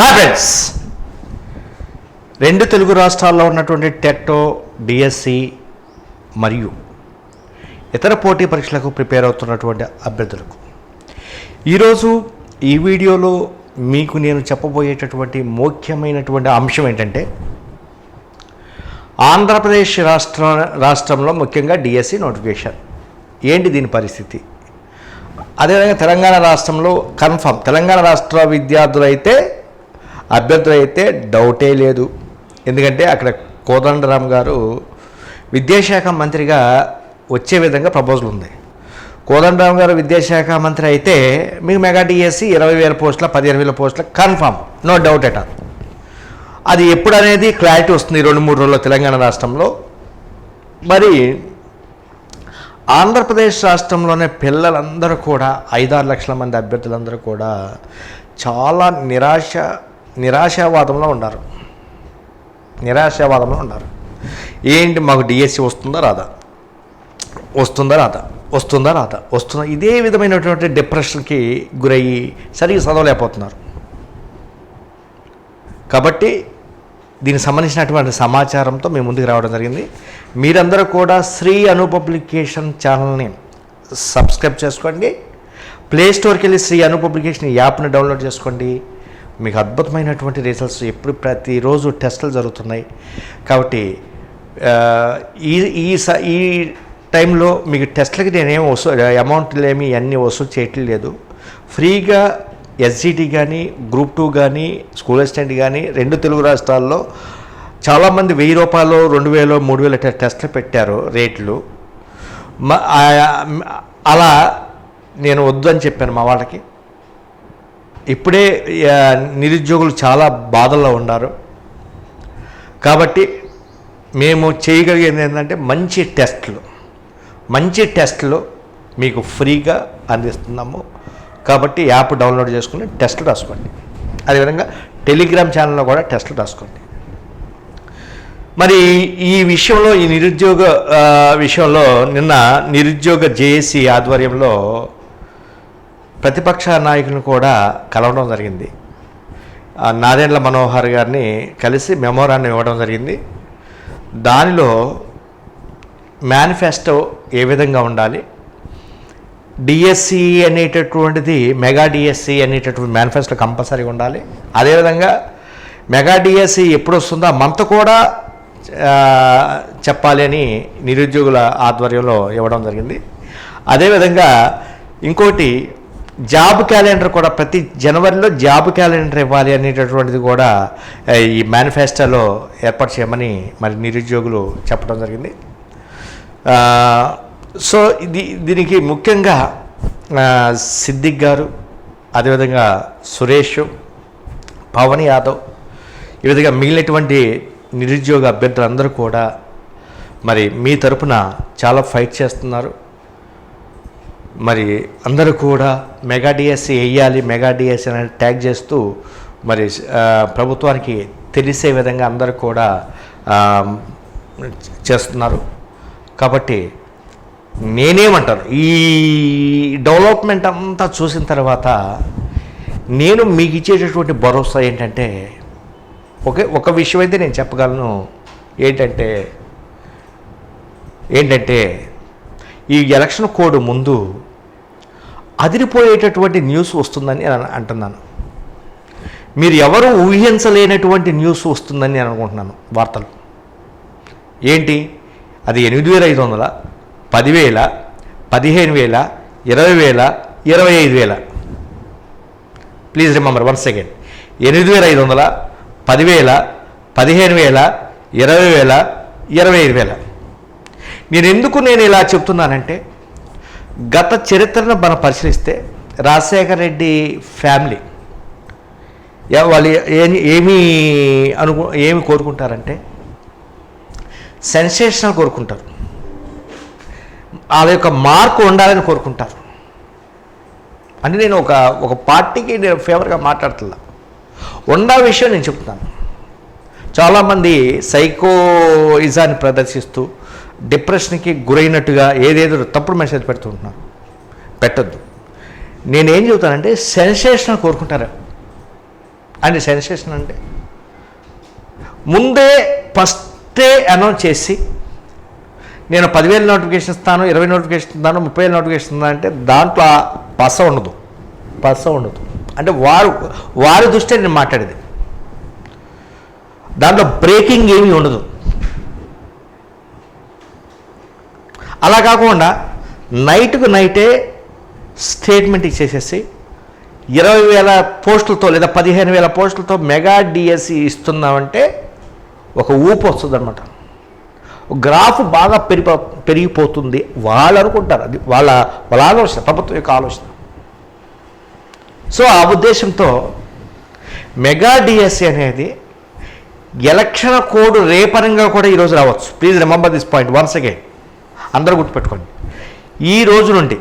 Hi friends. రెండు తెలుగు రాష్ట్రాల్లో ఉన్నటువంటి టెట్టో డిఎస్సి మరియు ఇతర పోటీ పరీక్షలకు ప్రిపేర్ అవుతున్నటువంటి అభ్యర్థులకు. ఈరోజు ఈ వీడియోలో మీకు నేను చెప్పబోయేటటువంటి ముఖ్యమైనటువంటి అంశం ఏంటంటే ఆంధ్రప్రదేశ్ రాష్ట్ర రాష్ట్రంలో ముఖ్యంగా డిఎస్సి నోటిఫికేషన్. ఏంటి దీని పరిస్థితి? అదేవిధంగా తెలంగాణ రాష్ట్రంలో కన్ఫర్మ్. తెలంగాణ రాష్ట్ర విద్యార్థులు అయితే అభ్యర్థులు అయితే డౌటే లేదు. ఎందుకంటే అక్కడ కోదండరామ్ గారు విద్యాశాఖ మంత్రిగా వచ్చే విధంగా ప్రపోజల్ ఉంది. కోదండరామ్ గారు విద్యాశాఖ మంత్రి అయితే మీకు మెగా డిఎస్సి ఇరవై వేల పోస్టుల పదిహేను వేల పోస్టుల confirm no doubt at all అది ఎప్పుడు అనేది క్లారిటీ వస్తుంది రెండు మూడు రోజుల్లో తెలంగాణ రాష్ట్రంలో. మరి ఆంధ్రప్రదేశ్ రాష్ట్రంలోనే పిల్లలందరూ కూడా ఐదారు లక్షల మంది అభ్యర్థులందరూ కూడా చాలా నిరాశ నిరాశావాదంలో ఉన్నారు నిరాశావాదంలో ఉన్నారు ఏంటి మాకు డిఎస్సి వస్తుందా రాదా? వస్తుందా రాదా? వస్తుందా రాదా? వస్తుందా ఇదే విధమైనటువంటి డిప్రెషన్కి గురయ్యి సరిగ్గా చదవలేకపోతున్నారు. కాబట్టి దీనికి సంబంధించినటువంటి సమాచారంతో మేము ముందుకు రావడం జరిగింది. మీరందరూ కూడా శ్రీ అను పబ్లికేషన్ ఛానల్ని సబ్స్క్రైబ్ చేసుకోండి. ప్లే స్టోర్కి వెళ్ళి శ్రీ అను పబ్లికేషన్ యాప్ని డౌన్లోడ్ చేసుకోండి. మీకు అద్భుతమైనటువంటి రిజల్ట్స్ ఎప్పుడు ప్రతిరోజు టెస్టులు జరుగుతున్నాయి. కాబట్టి ఈ ఈ స- ఈ టైంలో మీకు టెస్ట్లకి నేనేం వసూ అమౌంట్లు ఏమి అన్నీ వసూలు చేయట్లేదు ఫ్రీగా ఎస్జిటి కానీ గ్రూప్ టూ కానీ స్కూల్ అసిస్టెంట్ కానీ రెండు తెలుగు రాష్ట్రాల్లో చాలామంది వెయ్యి రూపాయలు రెండు వేలు మూడు వేలు టెస్ట్లు పెట్టారు రేట్లు. అలా నేను వద్దు అని చెప్పాను మా వాళ్ళకి. ఇప్పుడే నిరుద్యోగులు చాలా బాధల్లో ఉన్నారు. కాబట్టి మేము చేయగలిగేది ఏంటంటే మంచి టెస్ట్లు. మంచి టెస్ట్లు మీకు ఫ్రీగా అందిస్తున్నాము. కాబట్టి యాప్ డౌన్లోడ్ చేసుకుని టెస్ట్లు రాసుకోండి. అదేవిధంగా టెలిగ్రామ్ ఛానల్లో కూడా టెస్ట్లు రాసుకోండి. మరి ఈ విషయంలో ఈ నిరుద్యోగ విషయంలో నిన్న నిరుద్యోగ జేఏసీ ఆధ్వర్యంలో ప్రతిపక్ష నాయకులను కూడా కలవడం జరిగింది. ఆ, మనోహర్ గారిని కలిసి మెమోరాన్ని ఇవ్వడం జరిగింది. దానిలో మేనిఫెస్టో ఏ విధంగా ఉండాలి? డిఎస్సి అనేటటువంటిది మెగా డిఎస్సి అనేటటువంటి మేనిఫెస్టో కంపల్సరీగా ఉండాలి. అదేవిధంగా మెగా డిఎస్సి ఎప్పుడు వస్తుందో ఆ మంత్ కూడా చెప్పాలి అని నిరుద్యోగుల ఆధ్వర్యంలో ఇవ్వడం జరిగింది. అదేవిధంగా ఇంకోటి జాబ్ క్యాలెండర్ కూడా ప్రతి జనవరిలో జాబ్ క్యాలెండర్ ఇవ్వాలి అనేటటువంటిది కూడా ఈ మేనిఫెస్టోలో ఏర్పాటు చేయమని మరి నిరుద్యోగులు చెప్పడం జరిగింది. సో ఇది దీనికి ముఖ్యంగా సిద్దిక్ గారు అదేవిధంగా సురేష్ పవన్ యాదవ్ ఈ విధంగా మిగిలినటువంటి నిరుద్యోగ అభ్యర్థులందరూ కూడా మరి మీ తరపున చాలా ఫైట్ చేస్తున్నారు. మరి అందరూ కూడా మెగా డిఎస్సి వేయాలి మెగా డిఎస్సి అనేది ట్యాగ్ చేస్తూ మరి ప్రభుత్వానికి తెలిసే విధంగా అందరూ కూడా చేస్తున్నారు. కాబట్టి నేనేమంటాను ఈ డెవలప్మెంట్ అంతా చూసిన తర్వాత నేను మీకు ఇచ్చేటటువంటి భరోసా ఏంటంటే ఒకే ఒక విషయం అయితే నేను చెప్పగలను. ఏంటంటే ఏంటంటే ఈ ఎలక్షన్ కోడ్ ముందు అదిరిపోయేటటువంటి న్యూస్ వస్తుందని నేను అంటున్నాను. మీరు ఎవరు ఊహించలేనటువంటి న్యూస్ వస్తుందని నేను అనుకుంటున్నాను వార్తలు. ఏంటి? అది ఎనిమిది వేల ఐదు వందల పదివేల పదిహేను వేల ఇరవై వేల ఇరవై ఐదు వేల. ప్లీజ్ రిమెంబర్ వన్ సెకండ్ ఎనిమిది వేల ఐదు వందల పదివేల పదిహేను వేల ఇరవై వేల ఇరవై ఐదు వేల. నేను ఎందుకు నేను ఇలా చెప్తున్నానంటే గత చరిత్రను మనం పరిశీలిస్తే రాజశేఖర రెడ్డి ఫ్యామిలీ వాళ్ళు ఏమి ఏమి అనుకు ఏమి కోరుకుంటారంటే సెన్సేషనల్ కోరుకుంటారు. వాళ్ళ యొక్క మార్కు ఉండాలని కోరుకుంటారు. అంటే నేను ఒక ఒక పార్టీకి నేను ఫేవర్గా మాట్లాడుతున్నా. ఉండా విషయం నేను చెప్తున్నాను. చాలామంది సైకోయిజాన్ని ప్రదర్శిస్తూ డిప్రెషన్కి గురైనట్టుగా ఏదేదో తప్పుడు మెసేజ్ పెడుతుంటున్నారు పెట్టద్దు. నేనేం చెబుతానంటే సెన్సేషన్ కోరుకుంటారు? అండ్ సెన్సేషన్ అంటే? ముందే ఫస్టే అనౌన్స్ చేసి నేను పదివేలు నోటిఫికేషన్ ఇస్తాను ఇరవై నోటిఫికేషన్ ఇస్తాను ముప్పై వేలు నోటిఫికేషన్ ఇస్తాను అంటే దాంట్లో పస ఉండదు. పస ఉండదు. అంటే వారు వారి దృష్టి నేను మాట్లాడేది. దాంట్లో బ్రేకింగ్ ఏమీ ఉండదు. అలా కాకుండా నైట్కు నైటే స్టేట్మెంట్ ఇచ్చేసేసి ఇరవై వేల పోస్టులతో లేదా పదిహేను వేల పోస్టులతో మెగా డిఎస్సి ఇస్తున్నామంటే ఒక ఊపు వస్తుందన్నమాట. గ్రాఫ్ బాగా పెరిపో పెరిగిపోతుంది వాళ్ళు అనుకుంటారు. అది వాళ్ళ వాళ్ళ ఆలోచన ప్రభుత్వం యొక్క ఆలోచన. సో ఆ ఉద్దేశంతో మెగా డిఎస్సి అనేది ఎలక్షన్ కోడ్ రేపరంగా కూడా ఈరోజు రావచ్చు. Please remember this point once again అందరూ గుర్తుపెట్టుకోండి. ఈ రోజు నుండి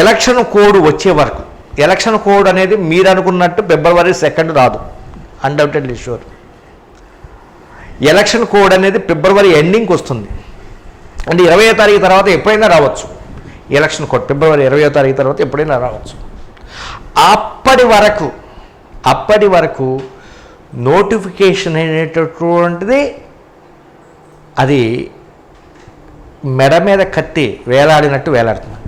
ఎలక్షన్ కోడ్ వచ్చే వరకు ఎలక్షన్ కోడ్ అనేది మీరు అనుకున్నట్టు ఫిబ్రవరి సెకండ్ రాదు. అన్డౌటెడ్లీ షూర్ ఎలక్షన్ కోడ్ అనేది ఫిబ్రవరి ఎండింగ్కి వస్తుంది. అంటే ఇరవయో తారీఖు తర్వాత ఎప్పుడైనా రావచ్చు. ఎలక్షన్ కోడ్ ఫిబ్రవరి ఇరవయో తారీఖు తర్వాత ఎప్పుడైనా రావచ్చు. అప్పటి వరకు అప్పటి వరకు నోటిఫికేషన్ అనేటటువంటిది అది మెడ మీద కత్తి వేలాడినట్టు వేలాడుతుంది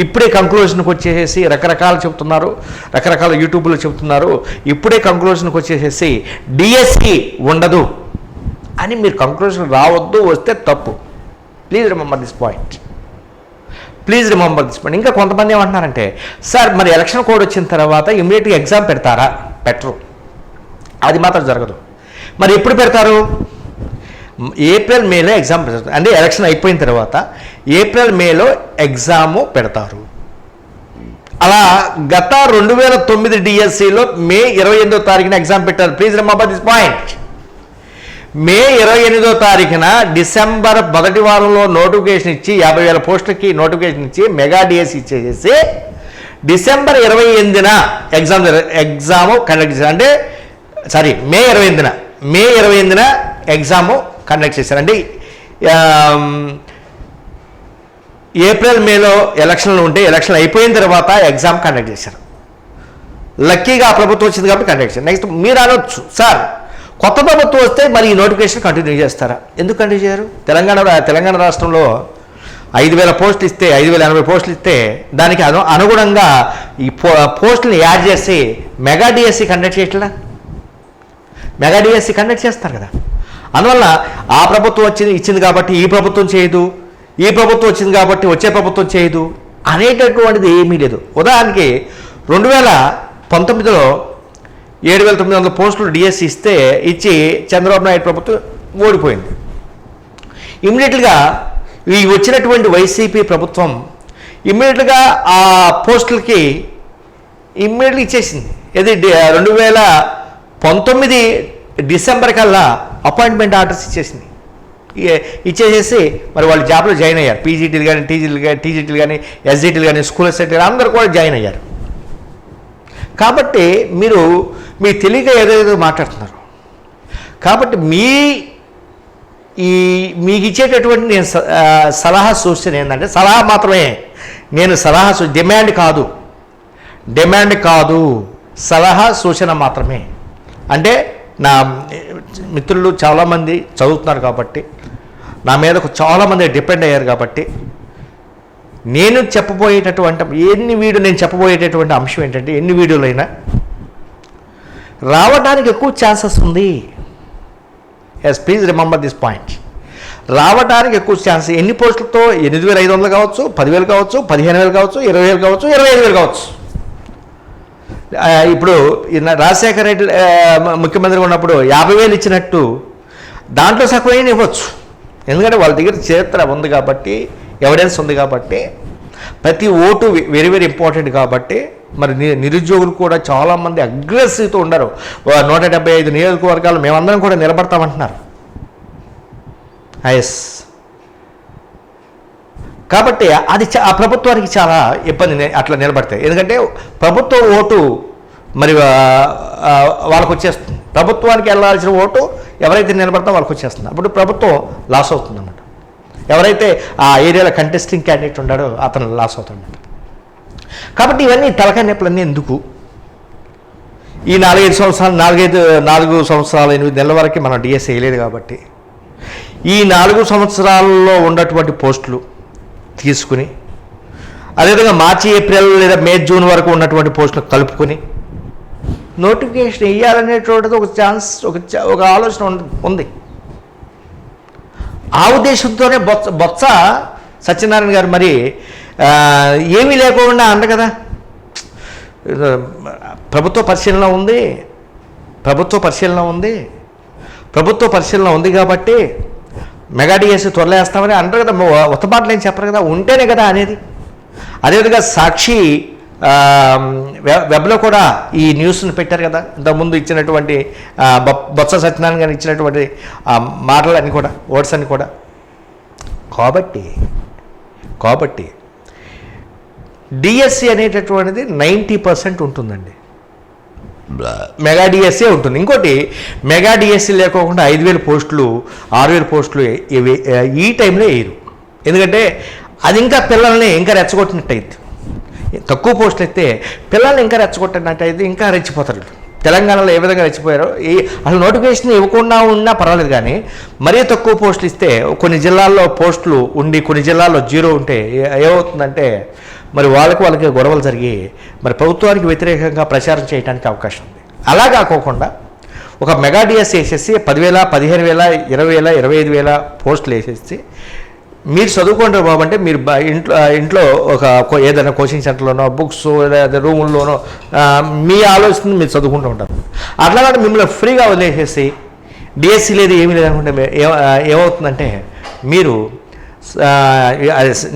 ఇప్పుడే కంక్లూజన్కి వచ్చేసేసి రకరకాలు చెబుతున్నారు రకరకాల యూట్యూబ్లో చెబుతున్నారు. ఇప్పుడే కంక్లూజన్కి వచ్చేసేసి డిఎస్సి ఉండదు అని మీరు కంక్లూజన్ రావద్దు వస్తే తప్పు. Please remember this point please remember this point ఇంకా కొంతమంది ఏమంటున్నారంటే సార్ మరి ఎలక్షన్ కోడ్ వచ్చిన తర్వాత ఇమీడియట్గా ఎగ్జామ్ పెడతారా? పెట్టరు. అది మాత్రం జరగదు. మరి ఎప్పుడు పెడతారు? ఏప్రిల్ మేలో ఎగ్జామ్ పెడతారు. అంటే ఎలక్షన్ అయిపోయిన తర్వాత ఏప్రిల్ మేలో ఎగ్జాము పెడతారు. అలా గత రెండు వేల తొమ్మిది డిఎస్సిలో మే ఇరవై ఎనిమిదో తారీఖున ఎగ్జామ్ పెట్టారు. Please remember this point May ఇరవై ఎనిమిదో తారీఖున డిసెంబర్ మొదటి వారంలో నోటిఫికేషన్ ఇచ్చి యాభై వేల పోస్టులకి నోటిఫికేషన్ ఇచ్చి మెగా డిఎస్ ఇచ్చేసి డిసెంబర్ ఇరవై ఎనిమిదిన ఎగ్జామ్ ఎగ్జాము కండక్ట్ చేశారు. అంటే సారీ మే ఇరవై ఎనిమిదిన. మే ఇరవై ఎనిమిదిన ఎగ్జాము కండక్ట్ చేశారు అంటే ఏప్రిల్ మేలో ఎలక్షన్లు ఉంటే ఎలక్షన్ అయిపోయిన తర్వాత ఎగ్జామ్ కండక్ట్ చేశారు. లక్కీగా ప్రభుత్వం వచ్చింది కాబట్టి కండక్ట్ చేశారు. నెక్స్ట్ మీరు అనొచ్చు. సార్ కొత్త ప్రభుత్వం వస్తే మరి ఈ నోటిఫికేషన్ కంటిన్యూ చేస్తారా? ఎందుకు కంటిన్యూ చేయరు తెలంగాణ తెలంగాణ రాష్ట్రంలో ఐదు వేల పోస్టులు ఇస్తే ఐదు వేల ఎనభై పోస్టులు ఇస్తే దానికి అను అనుగుణంగా ఈ పో పోస్టులను యాడ్ చేసి మెగా డిఎస్సి కండక్ట్ చేయట్లా మెగా డిఎస్సి కండక్ట్ చేస్తారు కదా. అందువల్ల ఆ ప్రభుత్వం వచ్చింది ఇచ్చింది కాబట్టి ఈ ప్రభుత్వం చేయదు ఈ ప్రభుత్వం వచ్చింది కాబట్టి వచ్చే ప్రభుత్వం చేయదు అనేటటువంటిది ఏమీ లేదు. ఉదాహరణకి రెండు వేల పంతొమ్మిదిలో ఏడు వేల తొమ్మిది వందల పోస్టులు డిఎస్సి ఇస్తే ఇచ్చి చంద్రబాబు నాయుడు ప్రభుత్వం ఓడిపోయింది. ఇమ్మీడియట్గా ఈ వచ్చినటువంటి వైసీపీ ప్రభుత్వం ఇమ్మీడియట్గా ఆ పోస్టులకి ఇమ్మీడియట్గా ఇచ్చేసింది. ఇది రెండు వేల పంతొమ్మిది డిసెంబర్ కల్లా అపాయింట్మెంట్ ఆర్డర్స్ ఇచ్చేసింది. ఇచ్చేసేసి మరి వాళ్ళు జాబ్లో జాయిన్ అయ్యారు. పీజీటీలు కానీ టీజీలు కానీ టీజీటీలు కానీ ఎస్జీటీలు కానీ స్కూల్ అసిస్టెంట్ కానీ అందరూ కూడా జాయిన్ అయ్యారు. కాబట్టి మీరు మీ తెలియక ఏదేదో మాట్లాడుతున్నారు. కాబట్టి మీ ఈ మీకు ఇచ్చేటటువంటి నేను స- సలహా సూచన ఏంటంటే సలహా మాత్రమే. నేను సలహా సూ డిమాండ్ కాదు. డిమాండ్ కాదు. సలహా సూచన మాత్రమే. అంటే నా మిత్రులు చాలామంది చదువుతున్నారు కాబట్టి నా మీద చాలామంది డిపెండ్ అయ్యారు కాబట్టి నేను చెప్పబోయేటటువంటి ఎన్ని వీడియో నేను చెప్పబోయేటటువంటి అంశం ఏంటంటే ఎన్ని వీడియోలైనా రావడానికి ఎక్కువ ఛాన్సెస్ ఉంది. Yes please remember this point రావడానికి ఎక్కువ ఛాన్స్ ఎన్ని పోస్టులతో ఎనిమిది వేల ఐదు వందలు కావచ్చు పదివేలు కావచ్చు పదిహేను వేలు కావచ్చు ఇరవై వేలు కావచ్చు ఇరవై ఐదు వేలు కావచ్చు. ఇప్పుడు రాజశేఖర రెడ్డి ముఖ్యమంత్రి ముఖ్యమంత్రిగా ఉన్నప్పుడు యాభై వేలు ఇచ్చినట్టు దాంట్లో సగమైన ఇవ్వచ్చు. ఎందుకంటే వాళ్ళ దగ్గర చరిత్ర ఉంది కాబట్టి ఎవిడెన్స్ ఉంది కాబట్టి ప్రతి ఓటు వెరీ వెరీ ఇంపార్టెంట్ కాబట్టి మరి నిరుద్యోగులు కూడా చాలామంది అగ్రెసివ్తో ఉండరు. నూట డెబ్బై ఐదు నియోజకవర్గాలు మేమందరం కూడా నిలబడతామంటున్నారు. Ah, ఎస్ కాబట్టి అది ఆ ప్రభుత్వానికి చాలా ఇబ్బంది అట్లా నిలబడతాయి. ఎందుకంటే ప్రభుత్వ ఓటు మరి వాళ్ళకు వచ్చేస్తుంది. ప్రభుత్వానికి వెళ్ళాల్సిన ఓటు ఎవరైతే నిలబడతారో వాళ్ళకి వచ్చేస్తుంది. అప్పుడు ప్రభుత్వం లాస్ అవుతుంది అన్నమాట ఎవరైతే ఆ ఏరియాలో కంటెస్టింగ్ క్యాండిడేట్ ఉన్నాడో అతను లాస్ అవుతాడు కాబట్టి ఇవన్నీ తలకాయ నొప్పులన్నీ ఎందుకు? ఈ నాలుగైదు సంవత్సరాలు నాలుగైదు నాలుగు సంవత్సరాలు ఎనిమిది నెలల వరకు మనం డిఎస్ వేయలేదు కాబట్టి. ఈ నాలుగు సంవత్సరాల్లో ఉన్నటువంటి పోస్టులు తీసుకుని అదేవిధంగా మార్చి ఏప్రిల్ లేదా మే జూన్ వరకు ఉన్నటువంటి పోస్టులు కలుపుకొని నోటిఫికేషన్ ఇవ్వాలనేటువంటిది ఒక ఛాన్స్ ఒక ఒక ఆలోచన ఉంది- ఆ ఉద్దేశంతోనే బొత్స బొత్స సత్యనారాయణ గారు మరి ఏమీ లేకుండా అంట కదా. ప్రభుత్వ పరిశీలన ఉంది ప్రభుత్వ పరిశీలన ఉంది ప్రభుత్వ పరిశీలన ఉంది కాబట్టి మెగా డిఎస్సి త్వరలో వేస్తామని అంటారు కదా. ఉత్తపాట్లు ఏం చెప్పరు కదా. ఉంటేనే కదా అనేది. అదేవిధంగా సాక్షి వెబ్లో కూడా ఈ న్యూస్ని పెట్టారు కదా. ఇంతకుముందు ఇచ్చినటువంటి బొ- బొత్స సత్యనారాయణ గారు ఇచ్చినటువంటి మాటలన్నీ కూడా వర్డ్స్ అని కూడా. కాబట్టి కాబట్టి డిఎస్సి అనేటటువంటిది నైంటీ పర్సెంట్ ఉంటుందండి. మెగా డిఎస్సీ ఉంటుంది. ఇంకోటి మెగా డిఎస్సీ లేకోకుండా ఐదు వేల పోస్టులు ఆరు వేల పోస్టులు ఈ టైంలో వేయరు. ఎందుకంటే అది ఇంకా పిల్లల్ని ఇంకా రెచ్చగొట్టినట్టు అయింది తక్కువ పోస్టులు అయితే పిల్లల్ని ఇంకా రెచ్చగొట్టినట్టు అయితే ఇంకా రెచ్చిపోతారు. తెలంగాణలో ఏ విధంగా రెచ్చిపోయారో ఈ అసలు నోటిఫికేషన్ ఇవ్వకుండా ఉన్నా పర్వాలేదు కానీ మరీ తక్కువ పోస్టులు ఇస్తే కొన్ని జిల్లాల్లో పోస్టులు ఉండి కొన్ని జిల్లాల్లో జీరో ఉంటే ఏ- ఏమవుతుందంటే మరి వాళ్ళకి వాళ్ళకి గొడవలు జరిగి మరి ప్రభుత్వానికి వ్యతిరేకంగా ప్రచారం చేయడానికి అవకాశం ఉంది. అలా కాకోకుండా ఒక మెగా డిఎస్ వేసేసి పదివేల పదిహేను వేల ఇరవై వేల ఇరవై ఐదు వేల పోస్టులు వేసేసి మీరు చదువుకుంటారు బాబు అంటే మీరు ఇంట్లో ఇంట్లో ఒక ఏదైనా కోచింగ్ సెంటర్లోనో బుక్స్ లేదా రూముల్లోనో మీ ఆలోచన మీరు చదువుకుంటూ ఉంటారు. అట్లా కాదు మిమ్మల్ని ఫ్రీగా వదిలేసేసి డిఎస్సి లేదు ఏమీ లేదనుకుంటే ఏమవుతుందంటే మీరు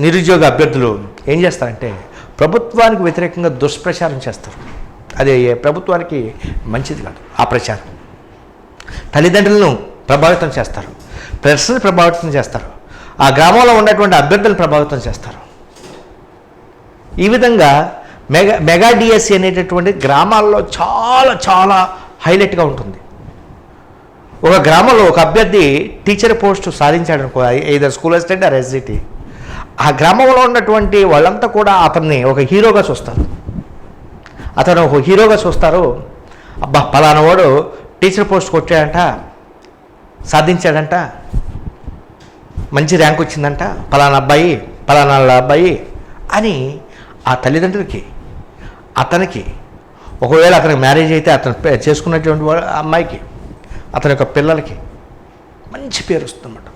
నిరుద్యోగ అభ్యర్థులు ఏం చేస్తారంటే ప్రభుత్వానికి వ్యతిరేకంగా దుష్ప్రచారం చేస్తారు. అది ప్రభుత్వానికి మంచిది కాదు ఆ ప్రచారం. తల్లిదండ్రులను ప్రభావితం చేస్తారు ప్రశ్నలు ప్రభావితం చేస్తారు ఆ గ్రామంలో ఉన్నటువంటి అభ్యర్థులను ప్రభావితం చేస్తారు. ఈ విధంగా మెగా మెగా డిఎస్సి అనేటటువంటి గ్రామాల్లో చాలా చాలా హైలైట్గా ఉంటుంది. ఒక గ్రామంలో ఒక అభ్యర్థి టీచర్ పోస్టు సాధించాడు అనుకో ఏదో స్కూల్ అసిస్టెంట్ ఆర్ ఎస్జిటి. ఆ గ్రామంలో ఉన్నటువంటి వాళ్ళంతా కూడా అతన్ని ఒక హీరోగా చూస్తారు. అతను ఒక హీరోగా చూస్తారు. అబ్బా పలానా వాడు టీచర్ పోస్ట్ కొట్టాడంట సాధించాడంట మంచి ర్యాంక్ వచ్చిందంట పలానా అబ్బాయి పలానా అబ్బాయి అని ఆ తల్లిదండ్రులకి అతనికి ఒకవేళ అతనికి మ్యారేజ్ అయితే అతను చేసుకున్నటువంటి అమ్మాయికి అతని యొక్క పిల్లలకి మంచి పేరు వస్తుందన్నమాట.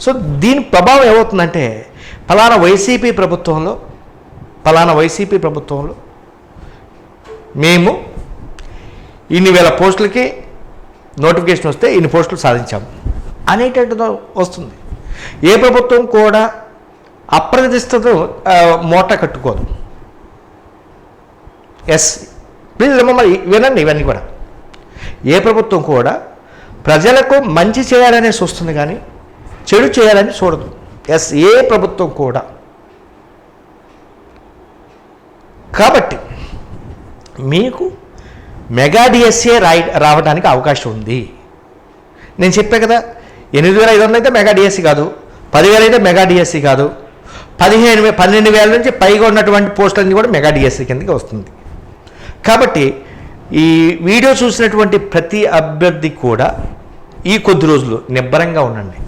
సో దీని ప్రభావం ఏమవుతుందంటే ఫలానా వైసీపీ ప్రభుత్వంలో ఫలానా వైసీపీ ప్రభుత్వంలో మేము ఇన్ని వేల పోస్టులకి నోటిఫికేషన్ వస్తే ఇన్ని పోస్టులు సాధించాము అనేటట్టుగా వస్తుంది. ఏ ప్రభుత్వం కూడా అప్రదిష్టత మూట కట్టుకోదు. ఎస్ ప్లీజ్ మరి వినండి ఇవన్నీ కూడా. ఏ ప్రభుత్వం కూడా ప్రజలకు మంచి చేయాలనే చూస్తుంది కానీ చెడు చేయాలని చూడదు. ఎస్ ఏ ప్రభుత్వం కూడా. కాబట్టి మీకు మెగా డిఎస్ఏ రాయి రావడానికి అవకాశం ఉంది. నేను చెప్పా కదా ఎనిమిది వేల ఐదు వందలు అయితే మెగా డిఎస్సి కాదు పదివేలు అయితే మెగా డిఎస్సి కాదు పదిహేను పన్నెండు వేల నుంచి పైగా ఉన్నటువంటి పోస్టులన్నీ కూడా మెగా డిఎస్సి కిందకి వస్తుంది. కాబట్టి ఈ వీడియో చూసినటువంటి ప్రతి అభ్యర్థి కూడా ఈ కొద్ది రోజులు నిబ్బరంగా ఉండండి.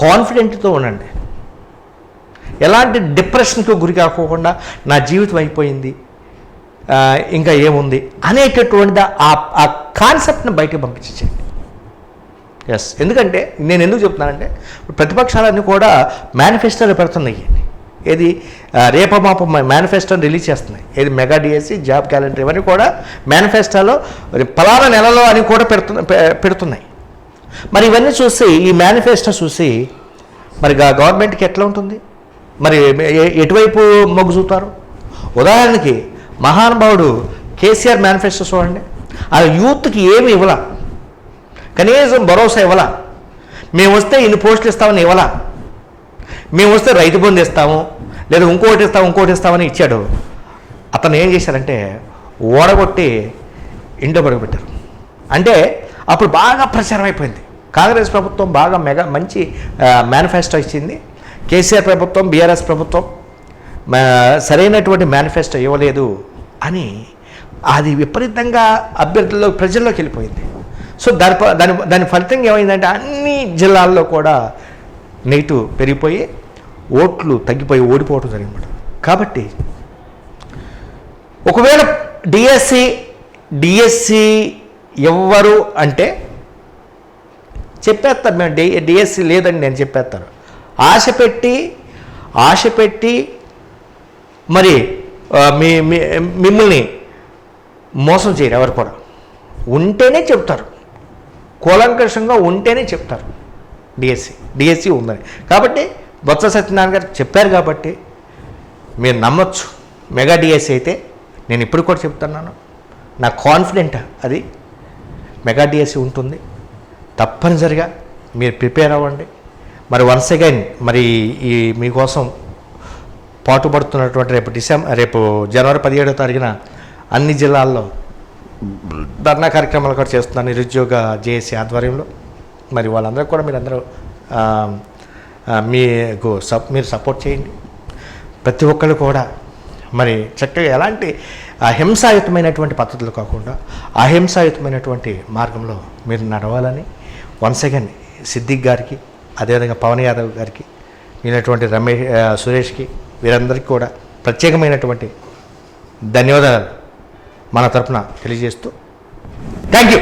కాన్ఫిడెంట్తో ఉండండి. ఎలాంటి డిప్రెషన్కి గురి కాకోకుండా నా జీవితం అయిపోయింది ఇంకా ఏముంది అనేటటువంటి ఆ ఆ కాన్సెప్ట్ని బయటకు పంపించేయండి ఎస్ ఎందుకంటే నేను ఎందుకు చెప్తున్నానంటే ప్రతిపక్షాలన్నీ కూడా మేనిఫెస్టోలు పెడుతున్నాయి ఏది రేపమాప మేనిఫెస్టోని రిలీజ్ చేస్తున్నాయి. ఏది మెగా డిఎస్సి జాబ్ క్యాలెండర్ ఇవన్నీ కూడా మేనిఫెస్టోలో పలానా నెలలో అని కూడా పెడుతున్న పె- పెడుతున్నాయి. మరి ఇవన్నీ చూసి ఈ మేనిఫెస్టో చూసి మరి గవర్నమెంట్కి ఎట్లా ఉంటుంది? మరి ఎటువైపు మొగ్గు చూతారు ఉదాహరణకి మహానుభావుడు కేసీఆర్ మేనిఫెస్టో చూడండి. ఆ యూత్కి ఏమి ఇవ్వాల? కనీసం భరోసా ఇవ్వాల? మేము వస్తే ఇన్ని పోస్టులు ఇస్తామని ఇవ్వాల? మేము వస్తే రైతు బంధు ఇస్తాము లేదా ఇంకోటి ఇస్తాం ఇంకోటి ఇస్తామని ఇచ్చాడు. అతను ఏం చేశారంటే ఓడగొట్టి ఇంట్లో పడగబెట్టారు అంటే అప్పుడు బాగా ప్రచారం అయిపోయింది. కాంగ్రెస్ ప్రభుత్వం బాగా మెగా మంచి మేనిఫెస్టో ఇచ్చింది. కేసీఆర్ ప్రభుత్వం బీఆర్ఎస్ ప్రభుత్వం సరైనటువంటి మేనిఫెస్టో ఇవ్వలేదు అని అది విపరీతంగా అభ్యర్థుల్లో ప్రజల్లోకి వెళ్ళిపోయింది. సో దాని ప- దాని దాని ఫలితంగా ఏమైందంటే అన్ని జిల్లాల్లో కూడా నెగిటివ్ పెరిగిపోయి ఓట్లు తగ్గిపోయి ఓడిపోవడం జరిగింది కాబట్టి ఒకవేళ డిఎస్సి డిఎస్సి ఎవ్వరు అంటే చెప్పేస్తారు మేము డి డిఎస్సి లేదని నేను చెప్పేస్తాను. ఆశ పెట్టి ఆశ పెట్టి మరి మీ మీ- మిమ్మల్ని మోసం చేయరు ఎవరు కూడా. ఉంటేనే చెప్తారు. కూలంకషంగా ఉంటేనే చెప్తారు డిఎస్సి. డిఎస్సి ఉందని కాబట్టి బొత్స సత్యనారాయణ గారు చెప్పారు కాబట్టి మీరు నమ్మొచ్చు. మెగా డిఎస్సి అయితే నేను ఇప్పుడు కూడా చెప్తున్నాను. నా కాన్ఫిడెంట్ అది. మెగా డిఎస్సి ఉంటుంది. తప్పనిసరిగా మీరు ప్రిపేర్ అవ్వండి. మరి వన్స్ అగైన్ మరి ఈ మీకోసం పాటుపడుతున్నటువంటి రేపు డిసెంబర్ రేపు జనవరి పదిహేడో తారీఖున అన్ని జిల్లాల్లో ధర్నా కార్యక్రమాలు కూడా చేస్తున్నారు నిరుద్యోగ జేఏసీ ఆధ్వర్యంలో. మరి వాళ్ళందరూ కూడా మీరందరూ మీకు సప్ మీరు సపోర్ట్ చేయండి. ప్రతి ఒక్కరు కూడా మరి చక్కగా ఎలాంటి అహింసాయుతమైనటువంటి పద్ధతులు కాకుండా అహింసాయుతమైనటువంటి మార్గంలో మీరు నడవాలని వన్స్ అగైన్ సిద్దిక్ గారికి అదేవిధంగా పవన్ యాదవ్ గారికి వీళ్ళటువంటి రమేష్ సురేష్కి వీరందరికీ కూడా ప్రత్యేకమైనటువంటి ధన్యవాదాలు మన తరపున తెలియజేస్తూ. Thank you